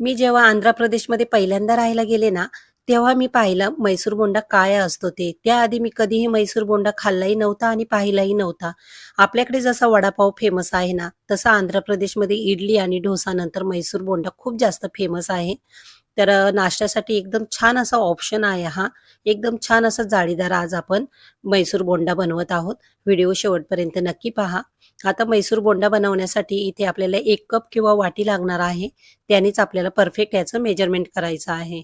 मी जेव्हा आंध्र प्रदेशमध्ये पहिल्यांदा राहायला गेले ना, तेव्हा मी पाहिलं मैसूर बोंडा काय असतो ते. त्याआधी मी कधीही मैसूर बोंडा खाल्लाही नव्हता आणि पाहिलाही नव्हता. आपल्याकडे जसा वडापाव फेमस आहे ना, तसा आंध्र प्रदेशमध्ये इडली आणि डोसा नंतर म्हैसूर बोंडा खूप जास्त फेमस आहे. तर नाश्त्यासाठी एकदम छान असा ऑप्शन आहे हा. एकदम छान असा जाळीदार आज आपण मैसूर बोंडा बनवत आहोत. व्हिडिओ शेवटपर्यंत नक्की पहा. आता मैसूर बोंडा बनवण्यासाठी इथे आपल्याला एक कप किंवा वाटी लागणार आहे. त्यानेच आपल्याला परफेक्ट याचं मेजरमेंट करायचं आहे.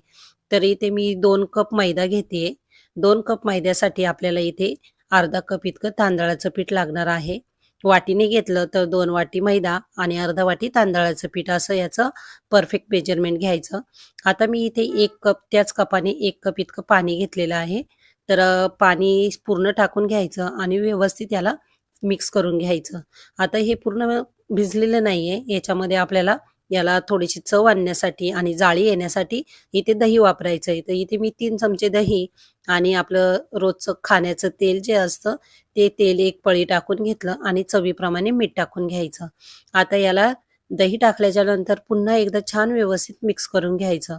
तर इथे मी दोन कप मैदा घेते दोन कप मैद्यासाठी आपल्याला इथे अर्धा कप इतकं तांदळाचं पीठ लागणार आहे. वाटीने घेतलं तर दोन वाटी मैदा आणि अर्धा वाटी तांदळाचं पीठ असं याचं परफेक्ट मेजरमेंट घ्यायचं. आता मी इथे एक कप त्याच कपाने एक कप इतकं पाणी घेतलेलं आहे. तर पाणी पूर्ण टाकून घ्यायचं आणि व्यवस्थित याला मिक्स करून घ्यायचं. आता हे पूर्ण भिजलेलं नाहीये. याच्यामध्ये आपल्याला याला थोडीशी चव आणण्यासाठी आणि जाळी येण्यासाठी इथे दही वापरायचं आहे. तर इथे मी तीन चमचे दही आणि आपलं रोजचं खाण्याचं तेल जे असतं, ते तेल एक पळी टाकून घेतलं आणि चवीप्रमाणे मीठ टाकून घ्यायचं. आता याला दही टाकल्याच्या नंतर पुन्हा एकदा छान व्यवस्थित मिक्स करून घ्यायचं.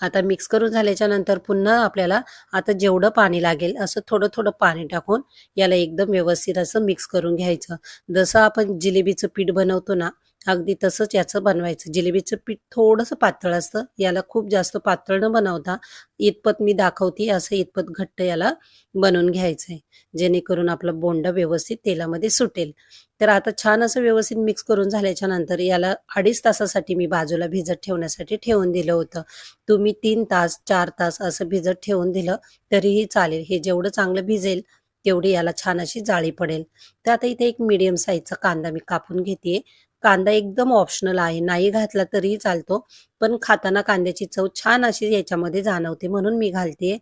आता मिक्स करून झाल्याच्यानंतर पुन्हा आपल्याला आता जेवढं पाणी लागेल असं थोडं-थोडं पाणी टाकून याला एकदम व्यवस्थित असं मिक्स करून घ्यायचं. जसं आपण जिलेबीचं पीठ बनवतो ना, अगदी तसंच याचं बनवायचं. जिलेबीचं पीठ थोडंसं पातळ असतं. याला खूप जास्त पातळ न बनवता इतपत मी दाखवते असं इतपत घट्ट याला बनवून घ्यायचंय. जेणेकरून आपला बोंडा व्यवस्थित तेलामध्ये सुटेल. तर आता छान असं व्यवस्थित मिक्स करून झाल्याच्यानंतर याला 2.5 तासासाठी मी बाजूला भिजत ठेवण्यासाठी ठेवून दिलं होतं. तुम्ही तीन तास, चार तास असं भिजत ठेवून दिलं तरीही चालेल. हे जेवढं चांगलं भिजेल तेवढी याला छान अशी जाळी पडेल. तर आता इथे एक मीडियम साईजचा कांदा मी कापून घेते कांदा एकदम ऑप्शनल आहे. नाही घातला तरीही चालतो. पण खाताना कांद्याची चव छान अशी याच्यामध्ये जाणवते म्हणून मी घालते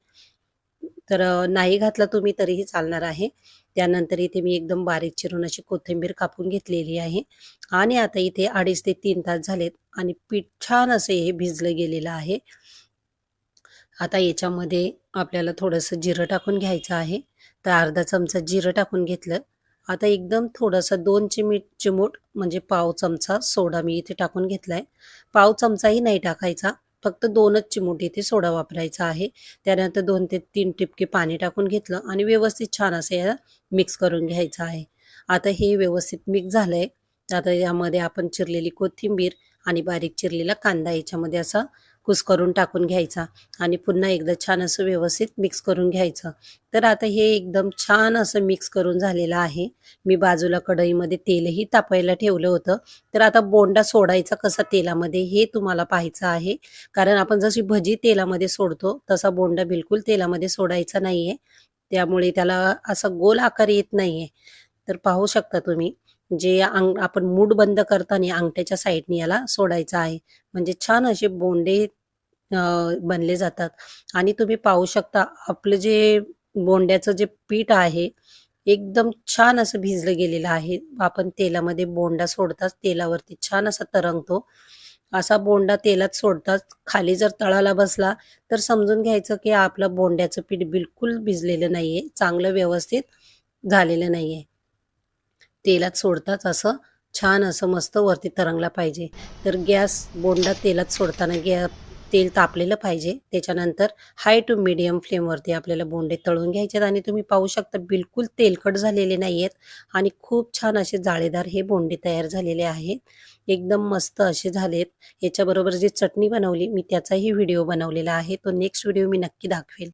तर नाही घातला तुम्ही तरीही चालणार आहे. त्यानंतर इथे मी एकदम बारीक चिरून अशी कोथिंबीर कापून घेतलेली आहे आणि आता इथे 2.5 ते तीन तास झालेत आणि पीठ छान असं हे भिजलं गेलेलं आहे. आता याच्यामध्ये आपल्याला थोडंसं जिरं टाकून घ्यायचं आहे. तर अर्धा चमचा जिरं टाकून घेतलं. आता एकदम थोडंसं 2 चिमीट चिमूट म्हणजे पाव चमचा सोडा मी इथे टाकून घेतलाय. पाव चमचाही नाही टाकायचा. फक्त दोनच चिमूट इथे सोडा वापरायचा आहे. त्यानंतर दोन ते तीन टिपके पाणी टाकून घेतलं आणि व्यवस्थित छान असं याला मिक्स करून घ्यायचं आहे. आता हे व्यवस्थित मिक्स झालंय. आता यामध्ये आपण चिरलेली कोथिंबीर आणि बारीक चिरलेला कांदा याच्यामध्ये असा कुस्करून टाकून घ्यायचा आणि पुन्हा एकदा छान असं व्यवस्थित मिक्स करून घ्यायचं. तर आता हे एकदम छान असं मिक्स करून झालेलं आहे. मी बाजूला कढईमध्ये तेलही तापायला ठेवलं होतं. तर आता बोंडा सोडायचा कसा तेलामध्ये हे तुम्हाला पाहायचं आहे. कारण आपण जशी भजी तेलामध्ये सोडतो तसा बोंडा बिलकुल तेलामध्ये सोडायचा नाहीये. त्यामुळे त्याला असा गोल आकार येत नाहीये. तर पाहू शकता तुम्ही जे अंग आपण मूठ बंद करताना अंगठ्याच्या साइडने याला सोडायचं आहे. म्हणजे छान असे बोंडे बनले जातात आणि तुम्ही पाहू शकता आपलं जे बोंड्याचं जे पीठ आहे, एकदम छान असं भिजलं गेलेलं आहे. आपण तेलामध्ये बोंडा सोडताच तेलावरती छान असा तरंगतो. असा बोंडा तेलात सोडताच खाली जर तळाला बसला तर समजून घ्यायचं की आपलं बोंड्याचं पीठ बिलकुल भिजलेलं नाहीये. चांगलं व्यवस्थित झालेलं नाहीये. तेलात सोडताच असं छान असं मस्त वरती तरंगला पाहिजे. तर गॅस बोंडा तेलात सोडताना गॅ तेल तापलेलं पाहिजे. त्याच्यानंतर हाय टू मीडियम फ्लेमवरती आपल्याला बोंडे तळून घ्यायचे आणि तुम्ही पाहू शकता बिलकुल तेलकट झालेले नाही आहेत आणि खूप छान असे जाळेदार हे बोंडे तयार झालेले आहेत. एकदम मस्त असे झालेत. याच्याबरोबर जी चटणी बनवली मी त्याचाही व्हिडिओ बनवलेला आहे. तो नेक्स्ट व्हिडिओ मी नक्की दाखवेल.